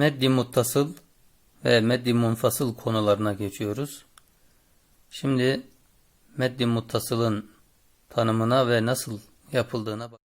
Meddi muttasıl ve meddi munfasıl konularına geçiyoruz. Şimdi meddi muttasılın tanımına ve nasıl yapıldığına bak.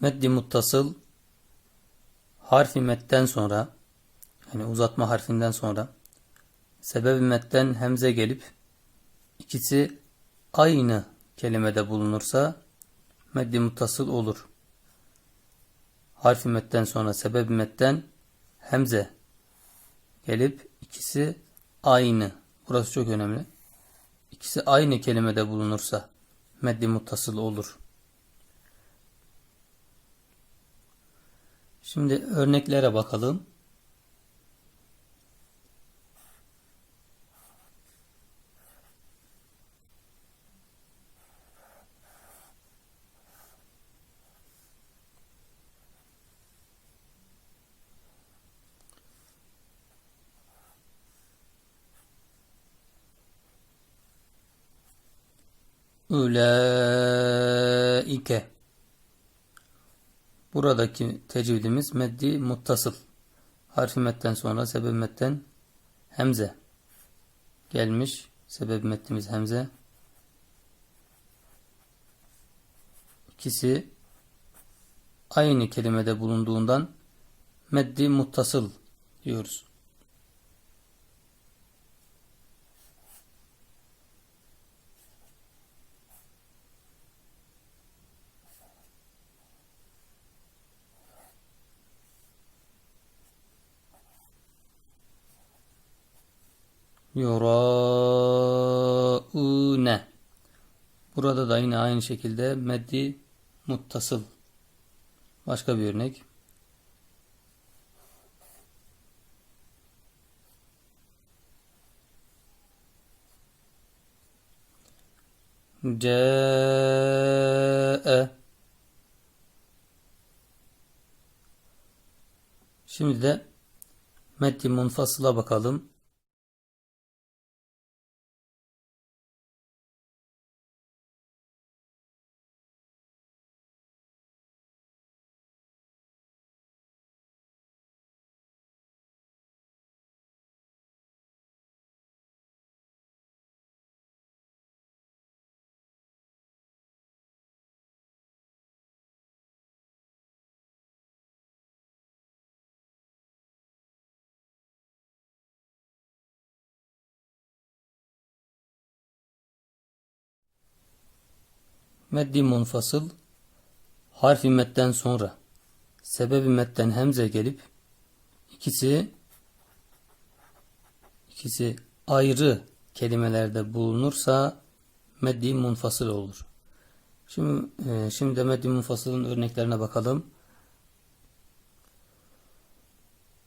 Meddi muttasıl harfi metten sonra yani uzatma harfinden sonra sebebi metten hemze gelip ikisi aynı kelimede bulunursa meddi muttasıl olur. Harfi metten sonra sebebi metten hemze gelip ikisi aynı. Burası çok önemli. İkisi aynı kelimede bulunursa meddi muttasıl olur. Şimdi örneklere bakalım. Ülaike Buradaki tecvidimiz meddi muttasıl. Harfi metten sonra sebep metten hemze gelmiş. Sebep mettimiz hemze. İkisi aynı kelimede bulunduğundan meddi muttasıl diyoruz. Yuraune. Burada da yine aynı şekilde meddi muttasıl. Başka bir örnek. Câe. Şimdi de meddi munfasıla bakalım. Meddi munfasıl harfi metten sonra sebebi metten hemze gelip ikisi ikisi ayrı kelimelerde bulunursa meddi munfasıl olur. Şimdi e, şimdi meddi munfasılın örneklerine bakalım.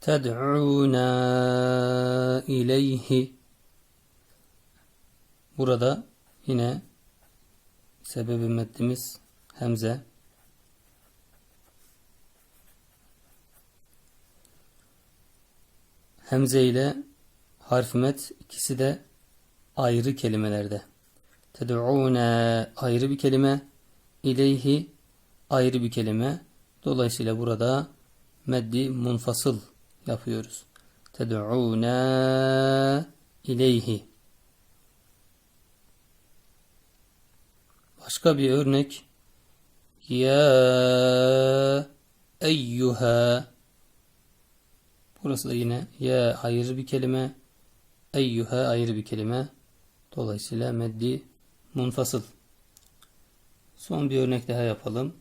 Ted'una ileyhi Burada yine Sebebi meddimiz hemze. Hemze ile harf met ikisi de ayrı kelimelerde. Ted'ûne ayrı bir kelime, ileyhi ayrı bir kelime. Dolayısıyla burada meddi munfasıl yapıyoruz. Ted'ûne ileyhi. Başka bir örnek. Ya eyyuha. Burası da yine ya ayrı bir kelime. Eyyuha ayrı bir kelime. Dolayısıyla meddi munfasıl. Son bir örnek daha yapalım.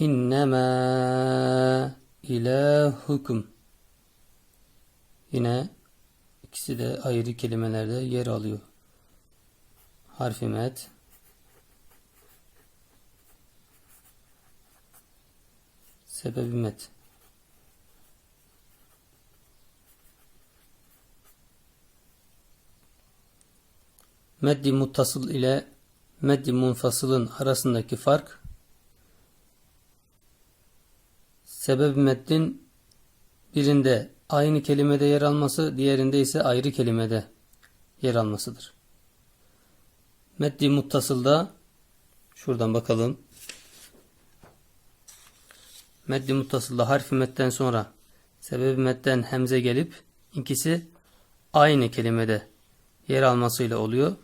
İnnemâ ilahukum. Yine ikisi de ayrı kelimelerde yer alıyor. Harfi met. Sebebi met. Meddi muttasıl ile meddi munfasılın arasındaki fark sebep metnin birinde aynı kelimede yer alması, diğerinde ise ayrı kelimede yer almasıdır. Meddi muttasılda şuradan bakalım. Meddi muttasılda harfi metten sonra sebebi metten hemze gelip ikisi aynı kelimede yer almasıyla oluyor.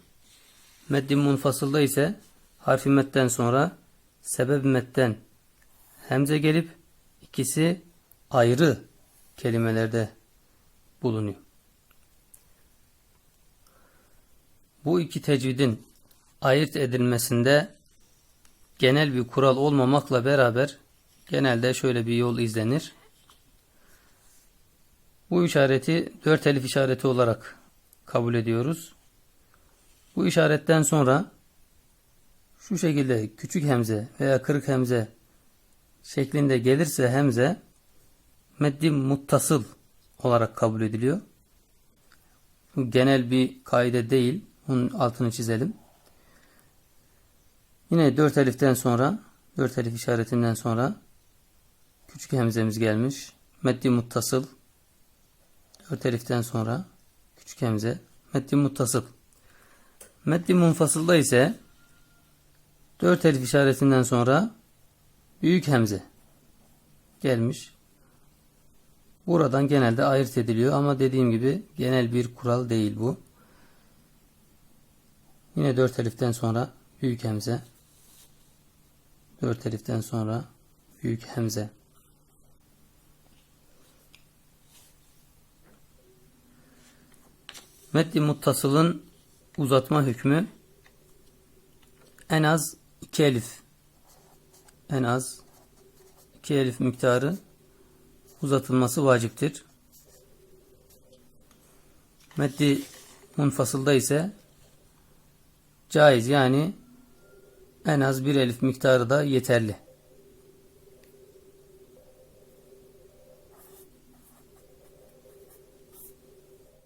Meddi munfasılda ise harfi metten sonra sebebi metten hemze gelip ikisi ayrı kelimelerde bulunuyor. Bu iki tecvidin ayırt edilmesinde genel bir kural olmamakla beraber genelde şöyle bir yol izlenir. Bu işareti dört elif işareti olarak kabul ediyoruz. Bu işaretten sonra şu şekilde küçük hemze veya kırık hemze şeklinde gelirse hemze meddi muttasıl olarak kabul ediliyor. Genel bir kaide değil. Bunun altını çizelim. Yine dört eliften sonra dört elif işaretinden sonra küçük hemzemiz gelmiş. Meddi muttasıl dört eliften sonra küçük hemze meddi muttasıl. Meddi munfasılda ise dört elif işaretinden sonra büyük hemze gelmiş. Buradan genelde ayırt ediliyor ama dediğim gibi genel bir kural değil bu. Yine dört eliften sonra büyük hemze. Dört eliften sonra büyük hemze. Meddi muttasılın uzatma hükmü en az iki elif en az iki elif miktarı uzatılması vaciptir. Meddi munfasılda ise caiz yani en az bir elif miktarı da yeterli.